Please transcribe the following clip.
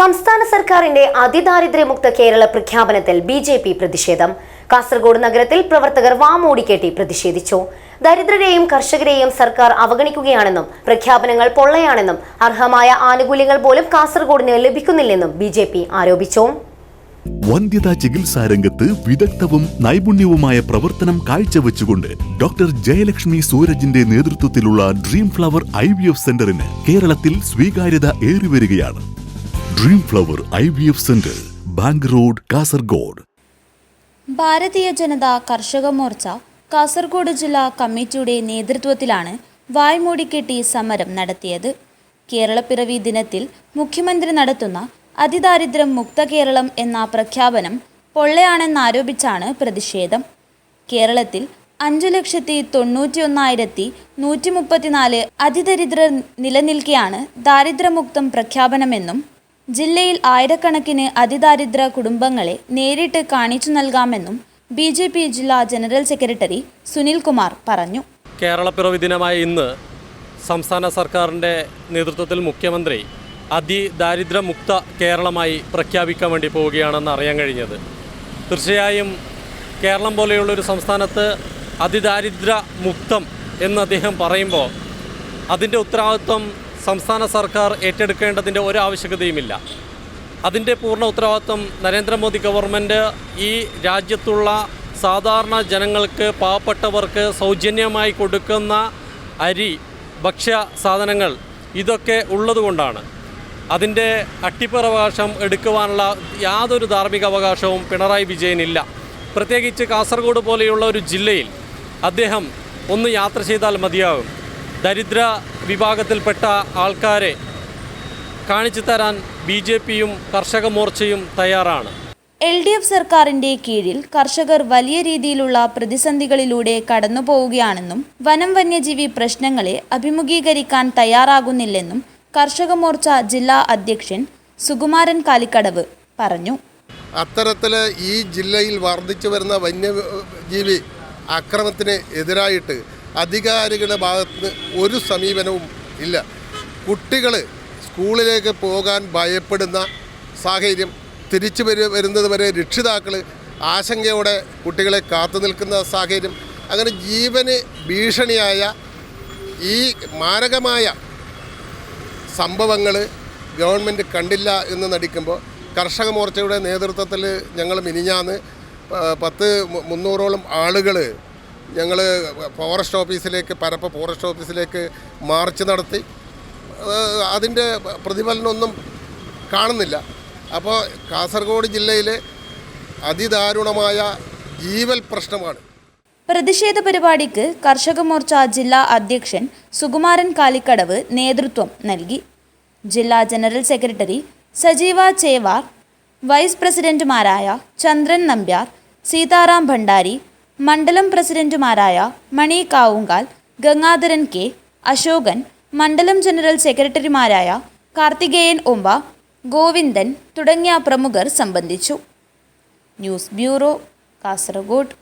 സംസ്ഥാന സർക്കാരിന്റെ അതിദാരിദ്ര്യമുക്ത കേരള പ്രഖ്യാപനത്തിൽ ബി ജെ പി പ്രതിഷേധം. കാസർഗോഡ് നഗരത്തിൽ പ്രവർത്തകർ വാമോടിക്കേട്ടി പ്രതിഷേധിച്ചു. ദരിദ്രരെയും കർഷകരെയും സർക്കാർ അവഗണിക്കുകയാണെന്നും പ്രഖ്യാപനങ്ങൾ പൊള്ളയാണെന്നും അർഹമായ ആനുകൂല്യങ്ങൾ പോലും കാസർഗോഡിന് ലഭിക്കുന്നില്ലെന്നും ബി ജെ പി ആരോപിച്ചു. വന്ധ്യതാ ചികിത്സാ രംഗത്ത് വിദഗ്ധവും നൈപുണ്യവുമായ പ്രവർത്തനം കാഴ്ചവെച്ചുകൊണ്ട് ഡോക്ടർ ജയലക്ഷ്മി സൂരജിന്റെ നേതൃത്വത്തിലുള്ള dream flower I V F സെന്ററിന് കേരളത്തിൽ സ്വീകാര്യത ഏറിവരികയാണ്. Dream flower I V F centre bank road Kasaragod Bharatiya Janata കർഷക മോർച്ച കാസർഗോഡ് ജില്ലാ കമ്മിറ്റിയുടെ നേതൃത്വത്തിലാണ് വായ്മൂടിക്കെട്ടി സമരം നടത്തിയത്. കേരളപ്പിറവി ദിനത്തിൽ മുഖ്യമന്ത്രി നടത്തുന്ന അതിദാരിദ്ര്യം മുക്ത കേരളം എന്ന പ്രഖ്യാപനം പൊള്ളയാണെന്നാരോപിച്ചാണ് പ്രതിഷേധം. കേരളത്തിൽ അഞ്ചു ലക്ഷത്തി തൊണ്ണൂറ്റി ഒന്നായിരത്തി നൂറ്റി മുപ്പത്തിനാല് അതിദരിദ്രർ നിലനിൽക്കെയാണ് ദാരിദ്ര്യമുക്തം പ്രഖ്യാപനമെന്നും ജില്ലയിൽ ആയിരക്കണക്കിന് അതിദാരിദ്ര കുടുംബങ്ങളെ നേരിട്ട് കാണിച്ചു നൽകാമെന്നും ബി ജെ പി ജില്ലാ ജനറൽ സെക്രട്ടറി സുനിൽ കുമാർ പറഞ്ഞു. കേരളപ്പിറവി ദിനമായ ഇന്ന് സംസ്ഥാന സർക്കാരിന്റെ നേതൃത്വത്തിൽ മുഖ്യമന്ത്രി അതിദാരിദ്ര്യമുക്ത കേരളമായി പ്രഖ്യാപിക്കാൻ വേണ്ടി പോവുകയാണെന്ന് അറിയാൻ കഴിഞ്ഞത്. തീർച്ചയായും കേരളം പോലെയുള്ളൊരു സംസ്ഥാനത്ത് അതിദാരിദ്ര്യമുക്തം എന്ന് അദ്ദേഹം പറയുമ്പോൾ അതിന്റെ ഉത്തരവാദിത്വം സംസ്ഥാന സർക്കാർ ഏറ്റെടുക്കേണ്ടതിന്റെ ഒരു ആവശ്യകതയുമില്ല. അതിന്റെ പൂർണ ഉത്തരവാദിത്വം നരേന്ദ്രമോദി ഗവൺമെന്റ് ഈ രാജ്യത്തുള്ള സാധാരണ ജനങ്ങൾക്ക് പാവപ്പെട്ടവർക്ക് സൗജന്യമായി കൊടുക്കുന്ന അരി ഭക്ഷ്യ സാധനങ്ങൾ ഇതൊക്കെ ഉള്ളതുകൊണ്ടാണ്. അതിന്റെ അട്ടിപ്പറവകാശം എടുക്കുവാനുള്ള യാതൊരു ധാർമ്മിക അവകാശവും പിണറായി വിജയനില്ല. പ്രത്യേകിച്ച് കാസർഗോഡ് പോലെയുള്ള ഒരു ജില്ലയിൽ അദ്ദേഹം ഒന്ന് യാത്ര ചെയ്താൽ മതിയാകും. ദരിദ്ര വിഭാഗത്തിൽപ്പെട്ട ആൾക്കാരെ കാണിച്ചു തരാൻ ബി ജെ പിയും കർഷക മോർച്ചയും തയ്യാറാണ്. എൽ ഡി എഫ് സർക്കാരിന്റെ കീഴിൽ കർഷകർ വലിയ രീതിയിലുള്ള പ്രതിസന്ധികളിലൂടെ കടന്നു പോവുകയാണെന്നും വനം വന്യജീവി പ്രശ്നങ്ങളെ അഭിമുഖീകരിക്കാൻ തയ്യാറാകുന്നില്ലെന്നും കർഷക മോർച്ച ജില്ലാ അധ്യക്ഷൻ സുകുമാരൻ കാലിക്കടവ് പറഞ്ഞു. അത്തരത്തിൽ ഈ ജില്ലയിൽ വർദ്ധിച്ചു വരുന്ന വന്യജീവി അക്രമത്തിന് എതിരായിട്ട് അധികാരികളുടെ ഭാഗത്ത് ഒരു സമീപനവും ഇല്ല. കുട്ടികൾ സ്കൂളിലേക്ക് പോകാൻ ഭയപ്പെടുന്ന സാഹചര്യം തിരിച്ചു വരു വരുന്നത് വരെ രക്ഷിതാക്കൾ ആശങ്കയോടെ കുട്ടികളെ കാത്തു നിൽക്കുന്ന സാഹചര്യം. അങ്ങനെ ജീവന് ഭീഷണിയായ ഈ മാരകമായ സംഭവങ്ങൾ ഗവൺമെന്റ് കണ്ടില്ല എന്ന് നടിക്കുമ്പോൾ കർഷക മോർച്ചയുടെ നേതൃത്വത്തിൽ ഞങ്ങൾ മിനിഞ്ഞാന്ന് പത്ത് മുന്നൂറോളം ആളുകൾ ഞങ്ങൾ ഫോറസ്റ്റ് ഓഫീസിലേക്ക് പരപ്പ ഫോറസ്റ്റ് ഓഫീസിലേക്ക് മാർച്ച് നടത്തി. അതിന്റെ പ്രതിഫലനമൊന്നും കാണുന്നില്ല. അപ്പോൾ കാസർഗോഡ് ജില്ലയിലെ അതിദാരുണമായ ജീവൽ പ്രശ്നമാണ്. പ്രതിഷേധ പരിപാടിക്ക് കർഷക മോർച്ച ജില്ലാ അധ്യക്ഷൻ സുകുമാരൻ കാലിക്കടവ് നേതൃത്വം നൽകി. ജില്ലാ ജനറൽ സെക്രട്ടറി സജീവ ചേവാർ വൈസ് പ്രസിഡന്റുമാരായ ചന്ദ്രൻ നമ്പ്യാർ സീതാറാം ഭണ്ഡാരി മണ്ഡലം പ്രസിഡന്റുമാരായ മണി കാവുങ്കാൽ ഗംഗാധരൻ കെ അശോകൻ മണ്ഡലം ജനറൽ സെക്രട്ടറിമാരായ കാർത്തികേയൻ ഒമ്പ ഗോവിന്ദൻ തുടങ്ങിയ പ്രമുഖർ സംബന്ധിച്ചു. News bureau Kasaragod.